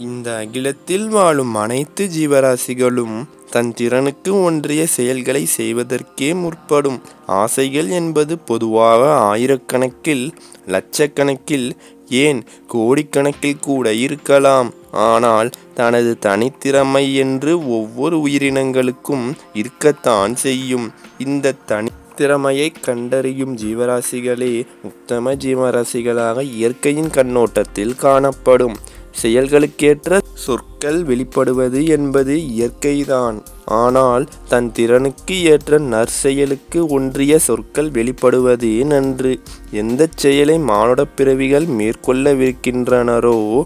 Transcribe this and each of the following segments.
இந்த அகிலத்தில் வாழும் அனைத்து ஜீவராசிகளும் தன் திறனுக்கு ஒன்றிய செயல்களை செய்வதற்கே முற்படும். ஆசைகள் என்பது பொதுவாக ஆயிரக்கணக்கில், லட்சக்கணக்கில், ஏன் கோடிக்கணக்கில் கூட இருக்கலாம். ஆனால் தனது தனித்திறமை என்று ஒவ்வொரு உயிரினங்களுக்கும் இருக்கத்தான் செய்யும். இந்த தனித்திறமையைக் கண்டறியும் ஜீவராசிகளே உத்தம ஜீவராசிகளாக இயற்கையின் கண்ணோட்டத்தில் காணப்படும். செயல்களுக்கேற்ற சொற்கள் வெளிப்படுவது என்பது இயற்கைதான். ஆனால் தன் திறனுக்கு ஏற்ற நற்செயலுக்கு ஒன்றிய சொற்கள் வெளிப்படுவதே நன்று. எந்த செயலை மானுட பிறவிகள் மேற்கொள்ளவிருக்கின்றனரோ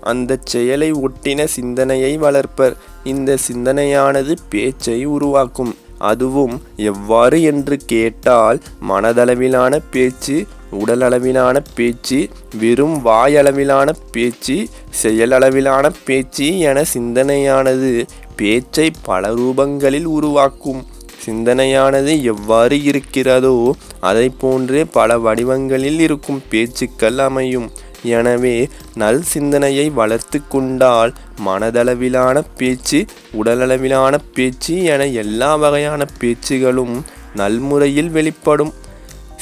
அந்தச் செயலை ஒட்டின சிந்தனையை வளர்ப்பர். இந்த சிந்தனையானது பேச்சை உருவாக்கும். அதுவும் எவ்வாறு என்று கேட்டால் மனதளவிலான பேச்சு, உடலளவிலான பேச்சு, வெறும் வாயளவிலான பேச்சு, செயலளவிலான பேச்சு என சிந்தனையானது பேச்சை பல ரூபங்களில் உருவாக்கும். சிந்தனையானது எவ்வாறு இருக்கிறதோ அதைப் போன்றே பல வடிவங்களில் இருக்கும் பேச்சுக்கள் அமையும். எனவே நல் சிந்தனையை வளர்த்து கொண்டால் மனதளவிலான பேச்சு, உடலளவிலான பேச்சு என எல்லா வகையான பேச்சுகளும் நல்முறையில் வெளிப்படும்.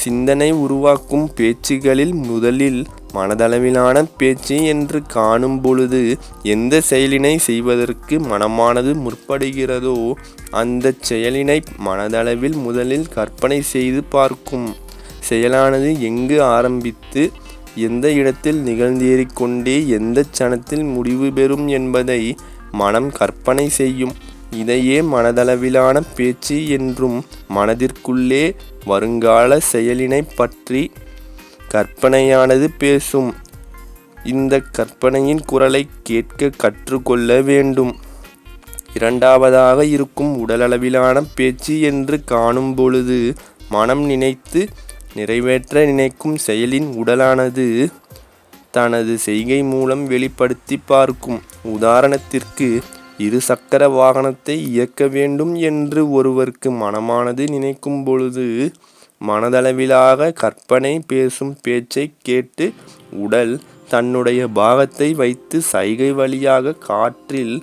சிந்தனை உருவாக்கும் பேச்சுகளில் முதலில் மனதளவிலான பேச்சு என்று காணும் பொழுது எந்த செயலினை செய்வதற்கு மனமானது முற்படுகிறதோ அந்த செயலினை மனதளவில் முதலில் கற்பனை செய்து பார்க்கும். செயலானது எங்கு ஆரம்பித்து எந்த இடத்தில் நிகழ்ந்தேறிக்கொண்டே எந்த சனத்தில் சணத்தில் முடிவு பெறும் என்பதை மனம் கற்பனை செய்யும். இதையே மனதளவிலான பேச்சு என்றும் மனதிற்குள்ளே வருங்கால செயலினைப் பற்றி கற்பனையானது பேசும். இந்த கற்பனையின் குரலைக் கேட்க கற்றுக்கொள்ள வேண்டும். இரண்டாவதாக இருக்கும் உடலளவிலான பேச்சு என்று காணும் பொழுது மனம் நினைத்து நிறைவேற்ற நினைக்கும் செயலின் உடலானது தனது செய்கை மூலம் வெளிப்படுத்தி பார்க்கும். உதாரணத்திற்கு இருசக்கர வாகனத்தை இயக்க வேண்டும் என்று ஒருவருக்கு மனமானது நினைக்கும் பொழுது மனதளவிலாக கற்பனை பேசும் பேச்சை கேட்டு உடல் தன்னுடைய பாகத்தை வைத்து சைகை வழியாக காற்றில்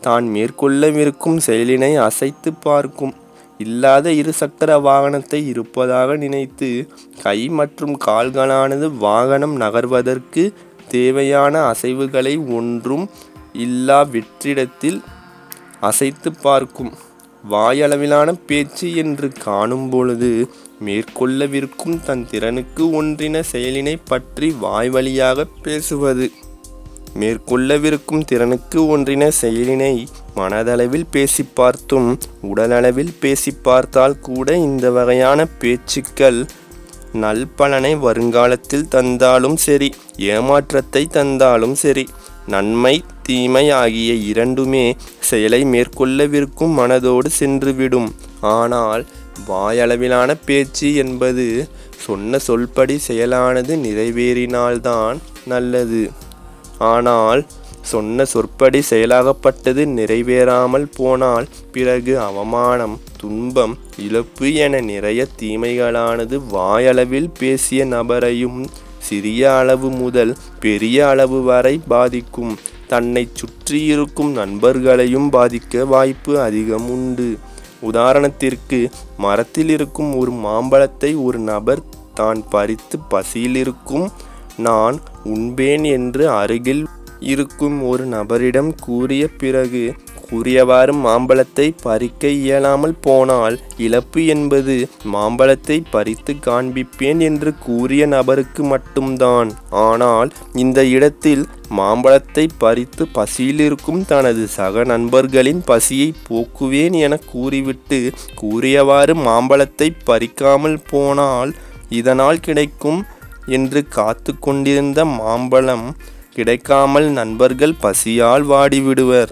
தான் மேற்கொள்ளவிருக்கும் செயலினை அசைத்துப் பார்க்கும். இல்லாத இருசக்கர வாகனத்தை இருப்பதாக நினைத்து கை மற்றும் கால்களானது வாகனம் நகர்வதற்கு தேவையான அசைவுகளை ஒன்றும் இல்லா வெற்றிடத்தில் அசைத்து பார்க்கும். வாயளவிலான பேச்சு என்று காணும் பொழுது மேற்கொள்ளவிருக்கும் தன் திறனுக்கு ஒன்றின செயலினைப் பற்றி வாய் வழியாகப் பேசுவது. மேற்கொள்ளவிருக்கும் திறனுக்கு ஒன்றின செயலினை மனதளவில் பேசி பார்த்தும் உடலளவில் பேசி பார்த்தால் கூட இந்த வகையான பேச்சுக்கள் நல்பலனை வருங்காலத்தில் தந்தாலும் சரி ஏமாற்றத்தை தந்தாலும் சரி நன்மை தீமை ஆகிய இரண்டுமே செயலை மேற்கொள்ளவிருக்கும் மனதோடு சென்றுவிடும். ஆனால் வாயளவிலான பேச்சு என்பது சொன்ன சொல்படி செயலானது நிறைவேறினால்தான் நல்லது. ஆனால் சொன்ன சொற்படி செயலாகப்பட்டது நிறைவேறாமல் போனால் பிறகு அவமானம், துன்பம், இழப்பு என நிறைய தீமைகளானது வாயளவில் பேசிய நபரையும் சிறிய அளவு முதல் பெரிய அளவு வரை பாதிக்கும். தன்னைச் சுற்றியிருக்கும் நண்பர்களையும் பாதிக்க வாய்ப்பு அதிகம் உண்டு. உதாரணத்திற்கு மரத்தில் இருக்கும் ஒரு மாம்பழத்தை ஒரு நபர் தான் பறித்து பசியிலிருக்கும் நான் உண்பேன் என்று அருகில் இருக்கும் ஒரு நபரிடம் கூறிய பிறகு கூறியவாறு மாம்பழத்தை பறிக்க இயலாமல் போனால் இழப்பு என்பது மாம்பழத்தை பறித்து காண்பிப்பேன் என்று கூறிய நபருக்கு மட்டும்தான். ஆனால் இந்த இடத்தில் மாம்பழத்தை பறித்து பசியிலிருக்கும் தனது சக நண்பர்களின் பசியை போக்குவேன் என கூறிவிட்டு கூறியவாறு மாம்பழத்தைப் பறிக்காமல் போனால் இதனால் கிடைக்கும் என்று காத்து கொண்டிருந்த மாம்பழம் கிடைக்காமல் நண்பர்கள் பசியால் வாடிவிடுவர்.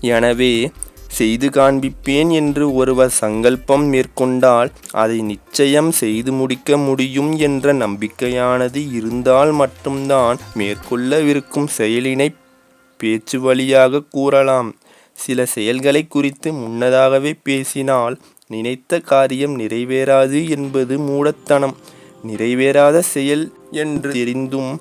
எனவே செய்து காண்பிப்பேன் என்று ஒருவர் சங்கல்பம் மேற்கொண்டால் அதை நிச்சயம் செய்து முடிக்க முடியும் என்ற நம்பிக்கையானது இருந்தால் மட்டும்தான் மேற்கொள்ளவிருக்கும் செயலினை பேச்சு வழியாகக் கூறலாம். சில செயல்களை குறித்து முன்னதாகவே பேசினால் நினைத்த காரியம் நிறைவேறாது என்பது மூடத்தனம். நிறைவேறாத செயல் என்று தெரிந்தும்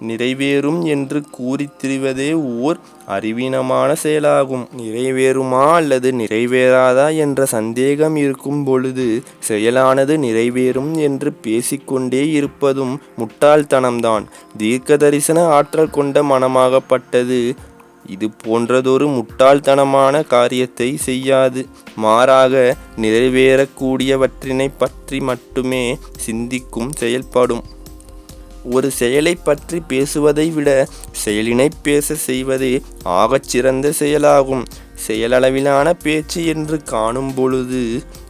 நிறைவேறும் என்று கூறித்திரிவதே ஓர் அறிவீனமான செயலாகும். நிறைவேறுமா அல்லது நிறைவேறாதா என்ற சந்தேகம் இருக்கும் பொழுது செயலானது நிறைவேறும் என்று பேசிக்கொண்டே இருப்பதும் முட்டாள்தனம்தான். தீர்க்க தரிசன ஆற்றல் கொண்ட மனமாகப்பட்டது இது போன்றதொரு முட்டாள்தனமான காரியத்தை செய்யாது. மாறாக நிறைவேறக்கூடியவற்றினை பற்றி மட்டுமே சிந்திக்கும் செயல்படும். ஒரு செயலை பற்றி பேசுவதை விட செயலினை பேச செய்வதே ஆகச் சிறந்த செயலாகும். செயலளவிலான பேச்சு என்று காணும் பொழுது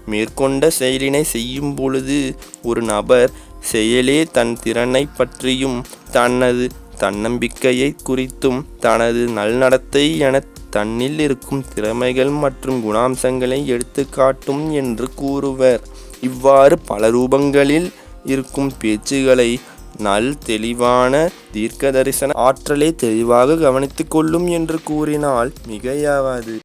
மேற்கொண்ட செயலினை செய்யும் பொழுது ஒரு நபர் செயலே தன் திறனை பற்றியும் தனது தன்னம்பிக்கையை குறித்தும் தனது நல்நடத்தை என தன்னில் இருக்கும் திறமைகள் மற்றும் குணாம்சங்களை எடுத்துக்காட்டும் என்று கூறுவர். இவ்வாறு பல ரூபங்களில் இருக்கும் பேச்சுகளை நல் தெளிவான தீர்க்க தரிசன ஆற்றலை தெளிவாக கவனித்துக் கொள்ளும் என்று கூறினால் மிகையாவாது